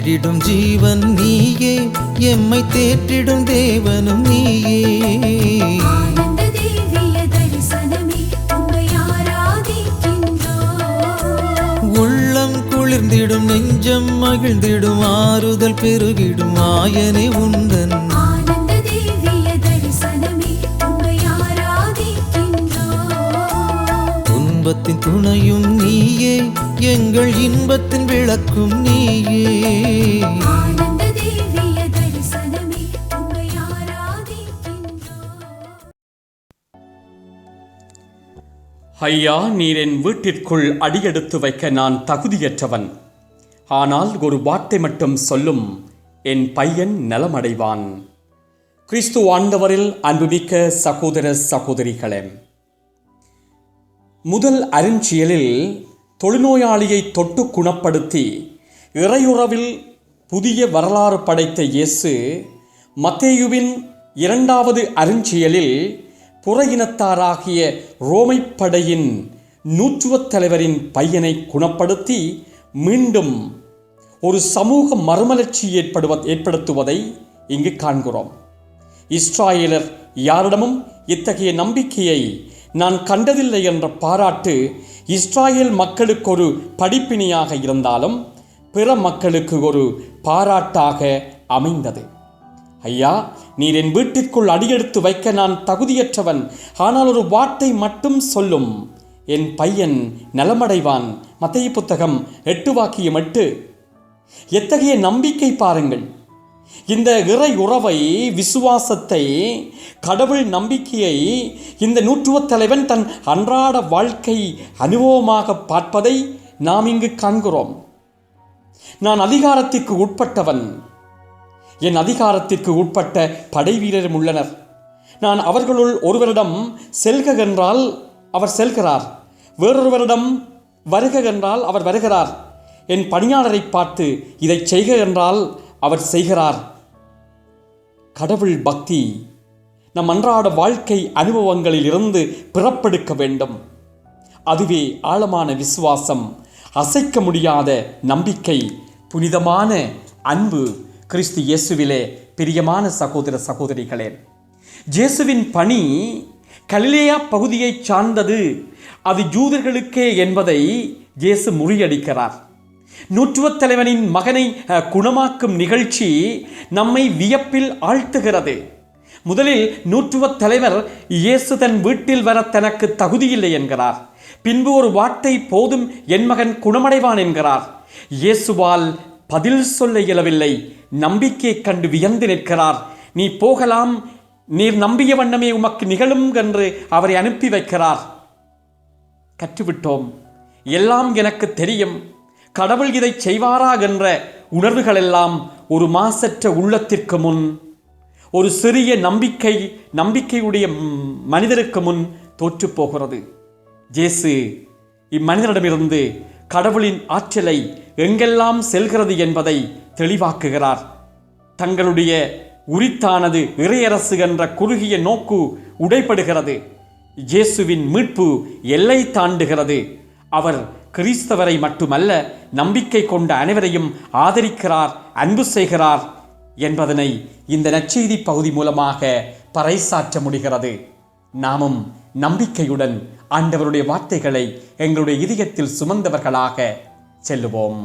தேற்றிடிடும் ஜீவன் நீயே எம்மை தேற்றிடும் தேவனும் நீயே. உள்ளம் குளிர்ந்திடும் நெஞ்சம் மகிழ்ந்திடும் ஆறுதல் பெருகிடும் ஆயனே உந்தன். துன்பத்தின் துணையும் நீயே எங்கள் இன்பத்தின் விளக்கும் நீயே. ஐயா நீர் என் வீட்டிற்குள் அடியெடுத்து வைக்க நான் தகுதியற்றவன். ஆனால் ஒரு வார்த்தை மட்டும் சொல்லும் என் பையன் நலமடைவான். கிறிஸ்து ஆண்டவரில் அன்புமிக்க சகோதர சகோதரிகளே முதல் அருஞ்சியலில் தொழுநோயாளியை தொட்டு குணப்படுத்தி இறையுறவில் புதிய வரலாறு படைத்த இயேசு மத்தேயுவின் இரண்டாவது அருஞ்சியலில் புற இனத்தாராகிய ரோமைப்படையின் நூற்றுவத் தலைவரின் பையனை குணப்படுத்தி மீண்டும் ஒரு சமூக மறுமலர்ச்சி ஏற்படுவ ஏற்படுத்துவதை இங்கு காண்கிறோம். இஸ்ராயலர் யாரிடமும் இத்தகைய நம்பிக்கையை நான் கண்டதில்லை என்ற பாராட்டு இஸ்ராயல் மக்களுக்கு ஒரு படிப்பினையாக இருந்தாலும் பிற மக்களுக்கு ஒரு பாராட்டாக அமைந்தது. ஐயா நீர் என் வீட்டிற்குள் அடியெடுத்து வைக்க நான் தகுதியற்றவன். ஆனால் ஒரு வார்த்தை மட்டும் சொல்லும். என் பையன் நலமடைவான். மத்திய புத்தகம் எட்டு வாக்கியம் எட்டு. எத்தகைய நம்பிக்கை பாருங்கள். இந்த இறை உறவை விசுவாசத்தை கடவுள் நம்பிக்கையை இந்த நூற்றுவத் தலைவன் தன் அன்றாட வாழ்க்கை அனுபவமாக பார்ப்பதை நாம் இங்கு காண்கிறோம். நான் அதிகாரத்திற்கு உட்பட்டவன். என் அதிகாரத்திற்கு உட்பட்ட படை வீரரும் உள்ளனர். நான் அவர்களுள் ஒருவரிடம் செல்க என்றால் அவர் செல்கிறார். வேறொருவரிடம் வருக என்றால் அவர் வருகிறார். என் பணியாளரை பார்த்து இதை செய்க என்றால் அவர் செய்கிறார். கடவுள் பக்தி நம் அன்றாட வாழ்க்கை அனுபவங்களில் இருந்து பிறப்பெடுக்க வேண்டும். அதுவே ஆழமான விசுவாசம் அசைக்க முடியாத நம்பிக்கை புனிதமான அன்பு கிறிஸ்து இயேசுவிலே பிரியமான சகோதர சகோதரிகளே இயேசுவின் பணி கலிலேயா பகுதியைச் சார்ந்தது. அது யூதர்களுக்கே என்பதை இயேசு முறியடிக்கிறார். நூற்றுவத் தலைவனின் மகனை குணமாக்கும் நிகழ்ச்சி நம்மை வியப்பில் ஆழ்த்துகிறது. முதலில் நூற்றுவத் தலைவர் இயேசு தன் வீட்டில் வர தனக்கு தகுதியில்லை என்கிறார். பின்பு ஒரு வார்த்தை போதும் என் மகன் குணமடைவான் என்கிறார். இயேசுவால் பதில் சொல்ல இயலவில்லை. நம்பிக்கை கண்டு வியந்து நிற்கிறார். நீ போகலாம். நீர் நம்பிய வண்ணமே உமக்கு நிகழும் என்று அவரை அனுப்பி வைக்கிறார். கற்றுவிட்டோம். எல்லாம் எனக்கு தெரியும். கடவுள் இதை செய்வாரா என்ற உணர்வுகளெல்லாம் ஒரு மாசற்ற உள்ளத்திற்கு முன் ஒரு சிறிய நம்பிக்கை நம்பிக்கையுடைய மனிதருக்கு முன் தோற்று போகிறது. ஜேசு இம்மனிதனிடமிருந்து கடவுளின் ஆற்றலை எங்கெல்லாம் செல்கிறது என்பதை தெளிவாக்குகிறார். தங்களுடைய உரித்தானது இறையரசு என்ற குறுகிய நோக்கு உடைப்படுகிறது இயேசுவின் மீட்பு எல்லை தாண்டுகிறது. அவர் கிறிஸ்தவரை மட்டுமல்ல நம்பிக்கை கொண்ட அனைவரையும் ஆதரிக்கிறார் அன்பு செய்கிறார் என்பதனை இந்த நற்செய்தி பகுதி மூலமாக பறைசாற்ற முடிகிறது. நாமும் நம்பிக்கையுடன் ஆண்டவருடைய வார்த்தைகளை எங்களுடைய இதயத்தில் சுமந்தவர்களாக செல்லுவோம்.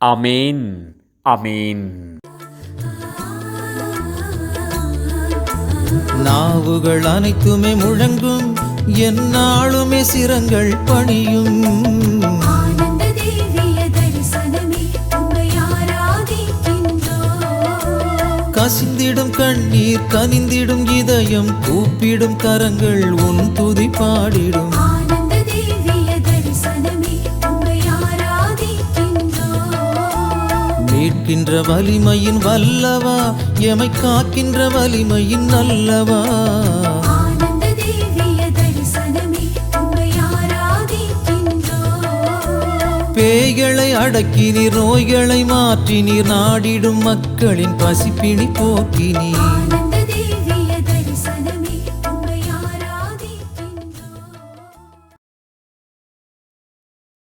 ஆமேன் அமீன் நாவுகள் அனைத்துமே முழங்கும் எந்நாளுமே சிரங்கள் பணியும். ஆனந்த தேவிய தரிசனமே உம்மை ஆராதிக்கின்றோம் கசிந்திடும் கண்ணீர் கனிந்திடும் இதயம் கூப்பிடும் கரங்கள் உன் துதி பாடிடும். மீட்கின்ற வலிமையின் வல்லவா? எமை காக்கின்ற வலிமையின் நல்லவா? பேய்களை அடக்கினீர் நோய்களை மாற்றினீர். நாடிடும் மக்களின் பசிப்பிணி ஆனந்த